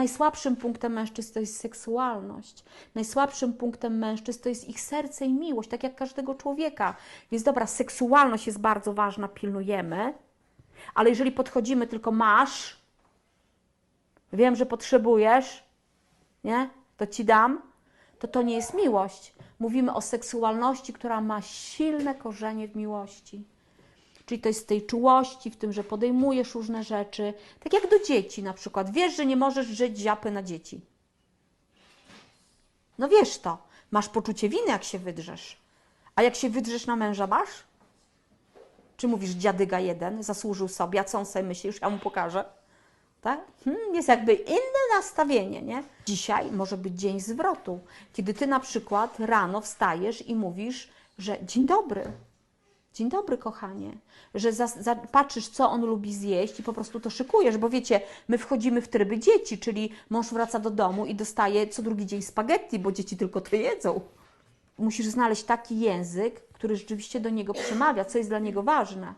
Najsłabszym punktem mężczyzn to jest seksualność. Najsłabszym punktem mężczyzn to jest ich serce i miłość, tak jak każdego człowieka. Więc dobra, seksualność jest bardzo ważna, pilnujemy, ale jeżeli podchodzimy tylko masz, wiem, że potrzebujesz, nie? To ci dam, to to nie jest miłość. Mówimy o seksualności, która ma silne korzenie w miłości. Czyli to jest w tej czułości, w tym, że podejmujesz różne rzeczy. Tak jak do dzieci na przykład. Wiesz, że nie możesz żyć ziapy na dzieci. No wiesz to. Masz poczucie winy, jak się wydrzesz. A jak się wydrzesz na męża, masz? Czy mówisz, dziadyga jeden, zasłużył sobie, a co on sobie myśli, już ja mu pokażę? Tak? Hmm, jest jakby inne nastawienie, nie? Dzisiaj może być dzień zwrotu, kiedy ty na przykład rano wstajesz i mówisz, że dzień dobry, Dzień dobry, kochanie. Że za, za, patrzysz, co on lubi zjeść i po prostu to szykujesz, bo wiecie, my wchodzimy w tryby dzieci, czyli mąż wraca do domu i dostaje co drugi dzień spaghetti, bo dzieci tylko to jedzą. Musisz znaleźć taki język, który rzeczywiście do niego przemawia, co jest dla niego ważne.